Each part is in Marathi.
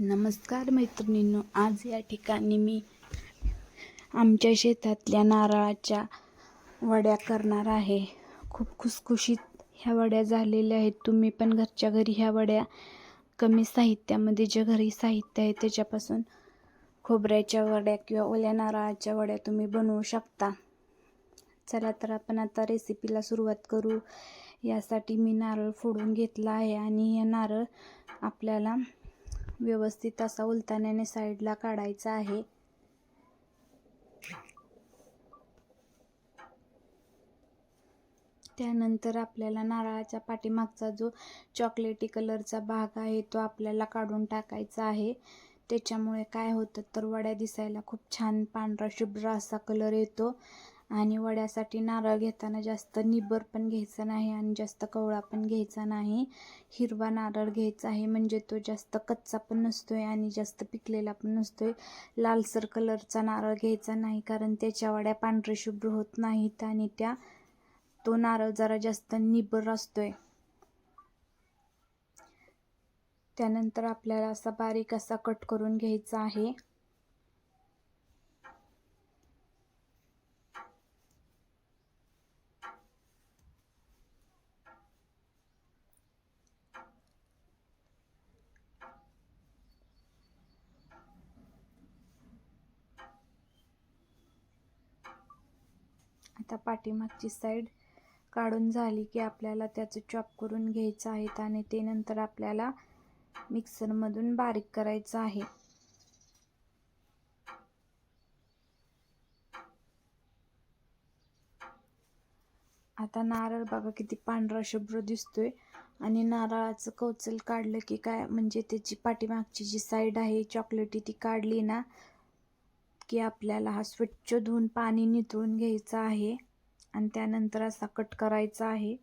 नमस्कार मैत्रिणींनो आज या ठिकाणी मी आमच्या शेतातल्या नारळाच्या वड्या करणार आहे. खूप खुसखुशीत ह्या वड्या झालेल्या आहेत. तुम्ही पण घरच्या घरी ह्या वड्या कमी साहित्यामध्ये जे घरी साहित्य आहे त्याच्यापासून खोबऱ्याच्या वड्या किंवा ओल्या नारळाच्या वड्या तुम्ही बनवू शकता. चला तर आपण आता रेसिपीला सुरुवात करू. यासाठी मी नारळ फोडून घेतला आहे आणि हे नारळ आपल्याला व्यवस्थित असा उलताण्याने साईडला काढायचा आहे. त्यानंतर आपल्याला नारळाच्या पाठीमागचा जो चॉकलेटी कलरचा भाग आहे तो आपल्याला काढून टाकायचा आहे. त्याच्यामुळे काय होतं तर वड्या दिसायला खूप छान पांढरा शुभ्र असा कलर येतो. आणि वड्यासाठी नारळ घेताना जास्त निबर पण घ्यायचा नाही आणि जास्त कवळा पण घ्यायचा नाही. हिरवा नारळ घ्यायचा आहे म्हणजे तो जास्त कच्चा पण नसतो आहे आणि जास्त पिकलेला पण नसतो आहे लालसर कलरचा नारळ घ्यायचा नाही कारण त्याच्या वड्या पांढरे शुभ्र होत नाहीत आणि त्या तो नारळ जरा जास्त निबर असतो आहे त्यानंतर आपल्याला असा बारीक असा कट करून घ्यायचा आहे. आता पाठीमागची साईड काढून झाली की आपल्याला त्याचं चॉप करून घ्यायचं आहे आणि ते नंतर आपल्याला मिक्सरमधून बारीक करायचं आहे. आता नारळ बघा किती पांढरा शुभ्र दिसतोय. आणि नारळाचं कवचल काढलं की काय म्हणजे त्याची पाठीमागची जी साईड आहे चॉकलेटी ती काढली ना की आपल्याला हा स्वच्छ धुवून पाणी निथळून घ्यायचं आहे आणि त्यानंतर असा कट करायचा आहे.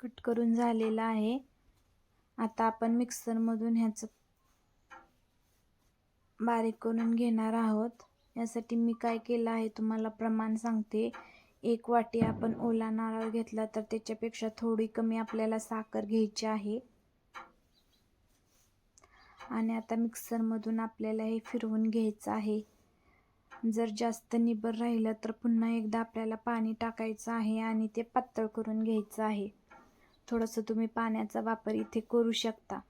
कट करून झालेला आहे. आता आपण मिक्सरमधून ह्याचं बारीक करून घेणार आहोत. यासाठी मी काय केलं आहे तुम्हाला प्रमाण सांगते. एक वाटी आपण ओला नारळ घेतला तर त्याच्यापेक्षा थोडी कमी आपल्याला साखर घ्यायची आहे. आणि आता मिक्सरमधून आपल्याला हे फिरवून घ्यायचं आहे. जर जास्त निबर राहिलं तर पुन्हा एकदा आपल्याला पाणी टाकायचं आहे आणि ते पातळ करून घ्यायचं आहे. थोडंसं तुम्ही पाण्याचा वापर इथे करू शकता.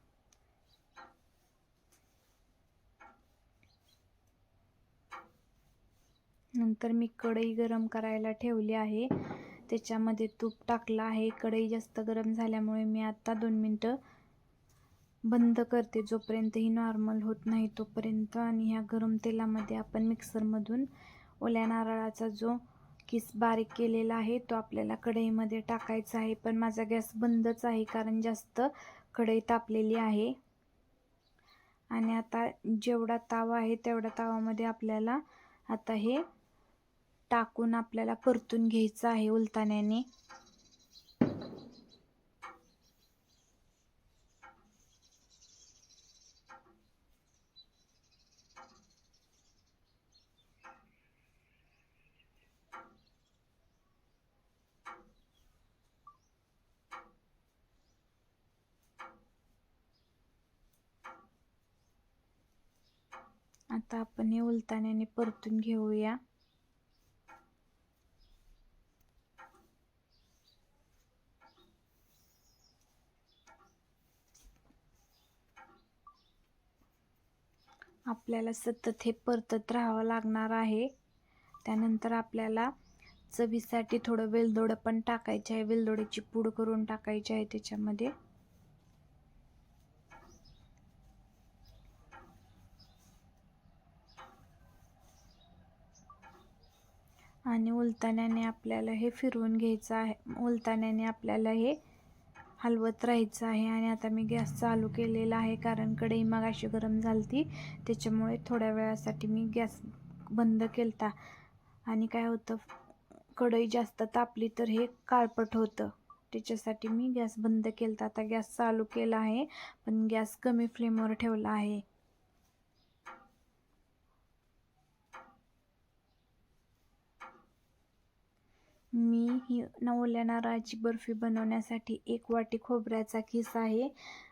नंतर मी कढई गरम करायला ठेवली आहे. त्याच्यामध्ये तूप टाकलं आहे. कढई जास्त गरम झाल्यामुळे मी आत्ता दोन मिनटं बंद करते. जोपर्यंत ही नॉर्मल होत नाही तोपर्यंत आणि ह्या गरम तेलामध्ये आपण मिक्सरमधून ओल्या नारळाचा जो किस बारीक केलेला आहे तो आपल्याला कढईमध्ये टाकायचा आहे. पण माझा गॅस बंदच आहे कारण जास्त कढई तापलेली आहे. आणि आता जेवढा तावा आहे तेवढ्या तावामध्ये आपल्याला आता हे टाकून आपल्याला परतून घ्यायचं आहे उलताण्याने. आता आपण हे उलताण्याने परतून घेऊया. आपल्याला सतत हे परतत राहावं लागणार आहे. त्यानंतर आपल्याला चवीसाठी थोडं वेलदोडं पण टाकायचं आहे. वेलदोड्याची पूड करून टाकायची आहे त्याच्यामध्ये. आणि उलताण्याने आपल्याला हे फिरवून घ्यायचं आहे. उलताण्याने आपल्याला हे हलवत राहायचं आहे आणि आता मी गॅस चालू केलेला आहे कारण कढई मग अशी गरम झाली त्याच्यामुळे थोड्या वेळासाठी मी गॅस बंद केलता. आणि काय होतं कढई जास्त तापली तर हे काळपट होतं. त्याच्यासाठी मी गॅस बंद केला आता गॅस चालू केला आहे पण गॅस कमी फ्लेमवर ठेवला आहे. मी ही नवल्या नारळाची बर्फी बनवण्यासाठी एक वाटी खोबऱ्याचा खिस आहे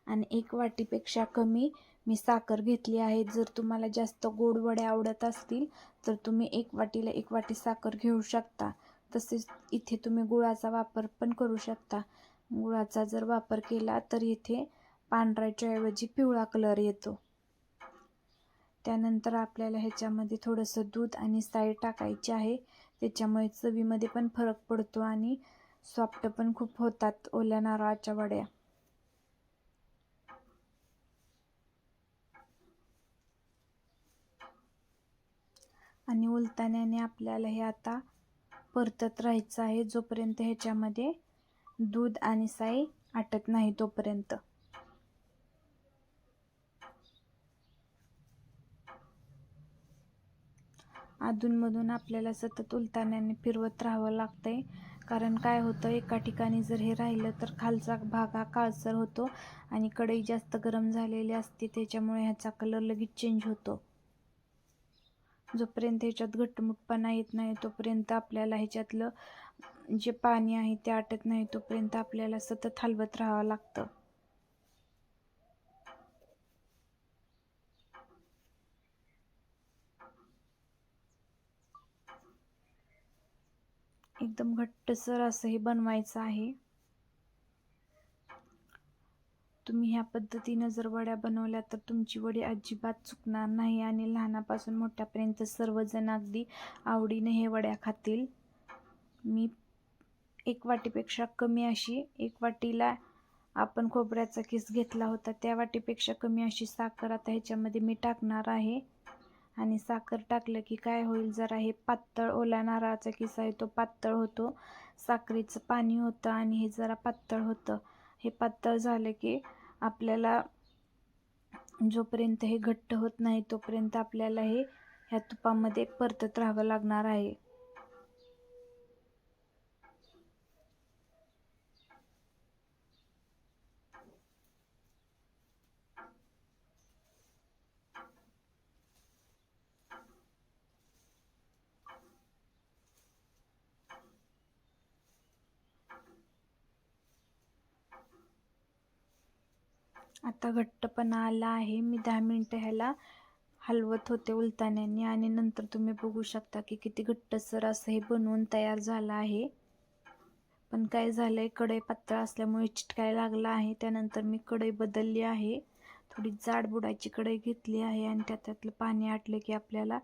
आणि एक वाटीपेक्षा कमी मी साखर घेतली आहे. जर तुम्हाला जास्त गोडवडे आवडत असतील तर तुम्ही एक वाटीला एक वाटी साखर घेऊ शकता. तसेच इथे तुम्ही गुळाचा वापर पण करू शकता. गुळाचा जर वापर केला तर इथे पांढऱ्याच्याऐवजी पिवळा कलर येतो. त्यानंतर आपल्याला ह्याच्यामध्ये थोडंसं दूध आणि साई टाकायचे आहे. त्याच्यामुळे चवीमध्ये पण फरक पडतो आणि सॉफ्ट पण खूप होतात ओल्या नारळाच्या वड्या. आणि उलताण्याने आपल्याला हे आता परतत राहायचं आहे जोपर्यंत ह्याच्यामध्ये दूध आणि साई आटत नाही तोपर्यंत. अधूनमधून आपल्याला सतत उलताण्याने फिरवत राहावं लागतंय. कारण काय होतं एका ठिकाणी जर हे राहिलं तर खालचा भाग हा काळसर होतो आणि कढई जास्त गरम झालेली असते त्याच्यामुळे ह्याचा कलर लगेच चेंज होतो. जोपर्यंत ह्याच्यात घट्टमुटपणा येत नाही तोपर्यंत आपल्याला ह्याच्यातलं जे पाणी आहे ते आटत नाही तोपर्यंत आपल्याला सतत हलवत राहावं लागतं. एकदम घट्टसर असं हे बनवायचं आहे. तुम्ही ह्या पद्धतीनं जर वड्या बनवल्या तर तुमची वडी अजिबात चुकणार नाही आणि लहानापासून मोठ्यापर्यंत सर्वजण अगदी आवडीने हे वड्या खातील. मी एक वाटीपेक्षा कमी अशी एक वाटीला आपण खोबऱ्याचा किस घेतला होता त्या वाटीपेक्षा कमी अशी साखर आता ह्याच्यामध्ये मी टाकणार आहे. आणि साखर टाकलं की काय होईल? जरा हे पातळ ओल्या नारळाचा किस्सा आहे तो पातळ होतो. साखरेचं पाणी होतं आणि हे जरा पातळ होतं. हे पातळ झालं की आपल्याला जोपर्यंत हे घट्ट होत नाही तोपर्यंत आपल्याला हे ह्या तुपामध्ये परतत राहावं लागणार आहे. आता घट्टपणा आला आहे. मी दहा मिनटं ह्याला हलवत होते उलताण्याने आणि नंतर तुम्ही बघू शकता की किती घट्टसर असं हे बनवून तयार झालं आहे. पण काय झालं आहे कढई पातळ असल्यामुळे चिटकायला लागला आहे. त्यानंतर मी कढई बदलली आहे. थोडी जाड बुडाची कढई घेतली आहे आणि त्यातलं पाणी आटलं की आपल्याला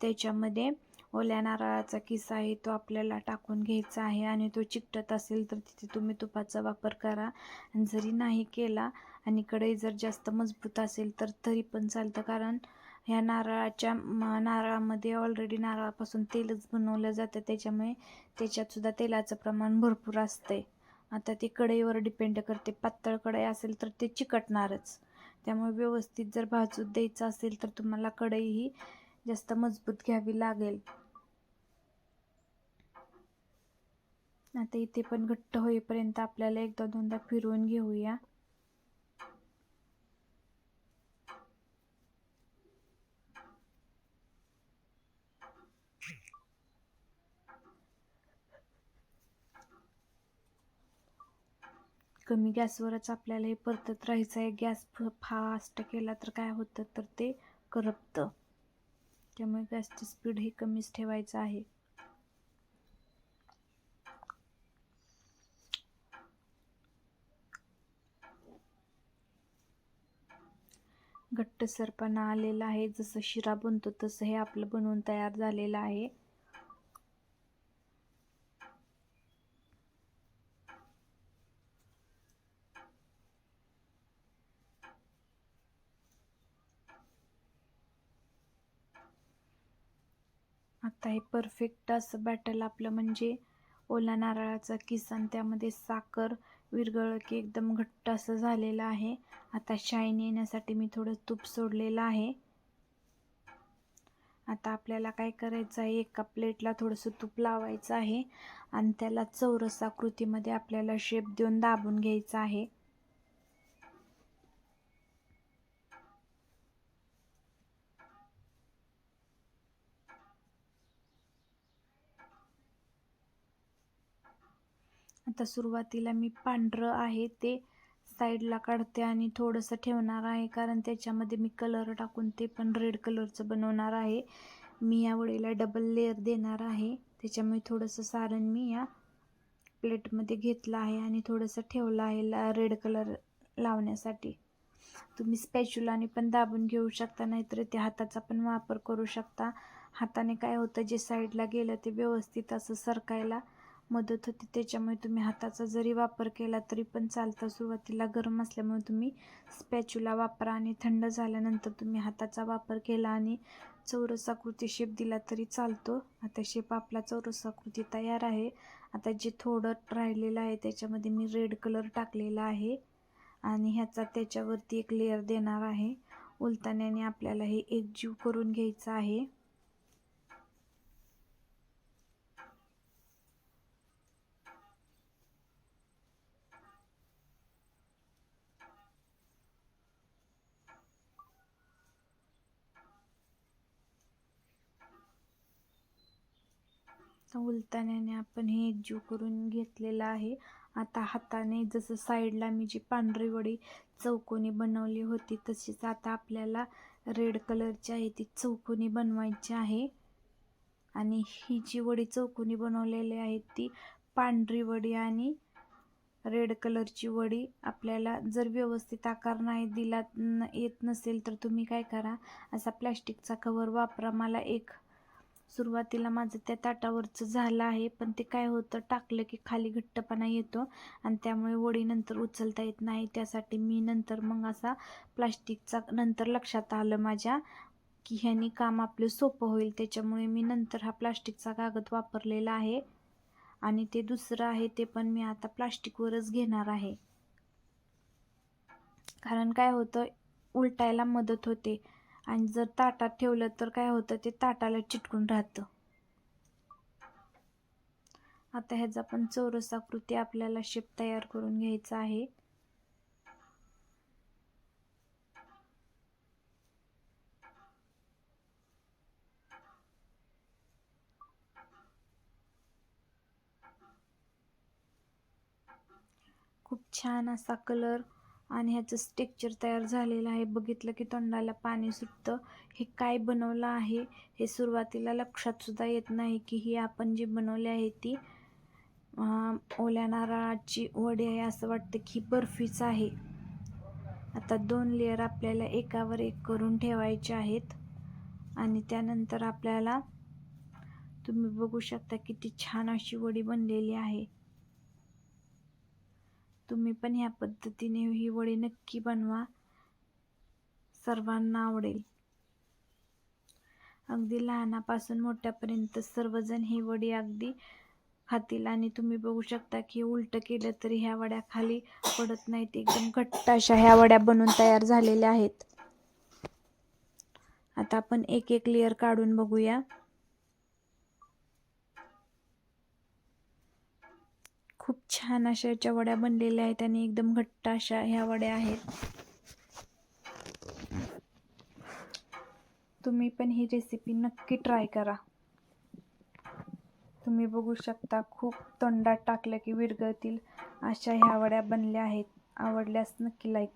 त्याच्यामध्ये ओल्या नारळाचा किस्सा आहे तो आपल्याला टाकून घ्यायचा आहे आणि तो चिकटत असेल तर तिथे तुम्ही तुपाचा वापर करा. आणि जरी नाही केला आणि कढई जर जास्त मजबूत असेल तर तरी पण चालतं. कारण ह्या नारळाच्या नारळामध्ये ऑलरेडी नारळापासून तेलच बनवलं जातं. त्याच्यामुळे त्याच्यातसुद्धा तेलाचं प्रमाण भरपूर असतंय. आता ते कढईवर डिपेंड करते. पातळ कढई असेल तर ते चिकटणारच. त्यामुळे व्यवस्थित जर भाजून द्यायचं असेल तर तुम्हाला कढई ही जास्त मजबूत घ्यावी लागेल. आता इथे पण घट्ट होईपर्यंत आपल्याला एकदा दोनदा फिरवून घेऊया. कमी गॅसवरच आपल्याला हे परतत राहायचं आहे गॅस फास्ट केला तर काय होतं? तर ते करपतं. त्यामुळे गॅसची स्पीड ही कमीच ठेवायचं आहे. घट्टसरपणा आलेला आहे. जसं शिरा बनतो तसं हे आपलं बनवून तयार झालेलं आहे. आता हे परफेक्ट असं बॅटल आपलं म्हणजे ओला नारळाचा किस आणि त्यामध्ये साखर विरगळ की एकदम घट्ट असं झालेलं आहे. आता शाईन येण्यासाठी मी थोडं तूप सोडलेलं आहे. आता आपल्याला काय करायचं आहे? एका प्लेटला थोडंसं तूप लावायचं आहे आणि त्याला चौरस आकृतीमध्ये आपल्याला शेप देऊन दाबून घ्यायचं आहे. आता सुरुवातीला मी पांढरं आहे ते साईडला काढते आणि थोडंसं ठेवणार आहे कारण त्याच्यामध्ये मी कलर टाकून ते पण रेड कलरचं बनवणार आहे. मी या वडीला डबल लेअर देणार आहे त्याच्यामुळे थोडंसं सारण मी या प्लेटमध्ये घेतलं आहे आणि थोडंसं ठेवलं आहे ला रेड कलर लावण्यासाठी. तुम्ही स्पॅच्युलाने पण दाबून घेऊ शकता नाहीतर ते हाताचा पण वापर करू शकता. हाताने काय होतं जे साईडला गेलं ते व्यवस्थित असं सरकायला मदत होते. त्याच्यामुळे तुम्ही हाताचा जरी वापर केला तरी पण चालतं सुरुवातीला. गरम असल्यामुळे तुम्ही स्पॅच्युला वापरा आणि थंड झाल्यानंतर तुम्ही हाताचा वापर केला आणि चौरसाकृती शेप दिला तरी चालतो. आता शेप आपला चौरसाकृती तयार आहे. आता जे थोडं राहिलेलं आहे त्याच्यामध्ये मी रेड कलर टाकलेला आहे. आणि ह्याचा त्याच्यावरती एक लेअर देणार आहे. उलताण्याने आपल्याला हे एकजीव करून घ्यायचं आहे. उलताण्याने आपण हे एकजीव करून घेतलेलं आहे. आता हाताने जसं साईडला मी जी पांढरी वडी चौकोनी बनवली होती तशीच आता आपल्याला रेड कलरची आहे ती चौकोनी बनवायची आहे. आणि ही जी वडी चौकोनी बनवलेली आहे ती पांढरी वडी आणि रेड कलरची वडी आपल्याला जर व्यवस्थित आकार नाही दिला न येत नसेल तर तुम्ही काय करा असा प्लॅस्टिकचा कवर वापरा. मला एक सुरुवातीला माझं त्या ताटावरचं झालं आहे पण ते काय होतं टाकलं की खाली घट्टपणा येतो आणि त्यामुळे वडी नंतर उचलता येत नाही. त्यासाठी मी नंतर मग असा प्लास्टिकचा नंतर लक्षात आलं माझ्या की ह्यानी काम आपलं सोपं होईल. त्याच्यामुळे मी नंतर हा प्लास्टिकचा कागद वापरलेला आहे आणि ते दुसरं आहे ते पण मी आता प्लास्टिकवरच घेणार आहे. कारण काय होतं उलटायला मदत होते. आणि जर ताटात ठेवलं तर काय होतं? ते ताटाला चिटकून राहतं. आता ह्याचा पण चौरस आकृती आपल्याला शेप तयार करून घ्यायचा आहे. खूप छान असा कलर आणि ह्याचं स्ट्रक्चर तयार झालेलं आहे. बघितलं की तोंडाला पाणी सुटतं. हे काय बनवलं आहे हे सुरुवातीला लक्षातसुद्धा येत नाही की ही आपण जी बनवली आहे ती ओल्या नारळाची वडी आहे असं वाटतं की बर्फीच आहे. आता दोन लेअर आपल्याला एकावर एक करून ठेवायचे आहेत. आणि त्यानंतर आपल्याला तुम्ही बघू शकता किती छान अशी वडी बनलेली आहे. तुम्ही पण ह्या पद्धतीने ही वडी नक्की बनवा. सर्वांना आवडेल. अगदी लहानापासून मोठ्यापर्यंत सर्वजण ही वडी अगदी खातील आणि तुम्ही बघू शकता की उलटं केलं तरी ह्या वड्या खाली पडत नाहीत. एकदम घट्ट अशा ह्या वड्या बनून तयार झालेल्या आहेत. आता आपण एक एक लेअर काढून बघूया. खूप छान अशा याच्या वड्या बनलेल्या आहेत आणि एकदम घट्ट अशा ह्या वड्या आहेत. तुम्ही पण ही रेसिपी नक्की ट्राय करा. तुम्ही बघू शकता खूप तोंडात टाकलं की विरघळतील अशा ह्या वड्या बनल्या आहेत. आवडल्यास नक्की लाईक करा.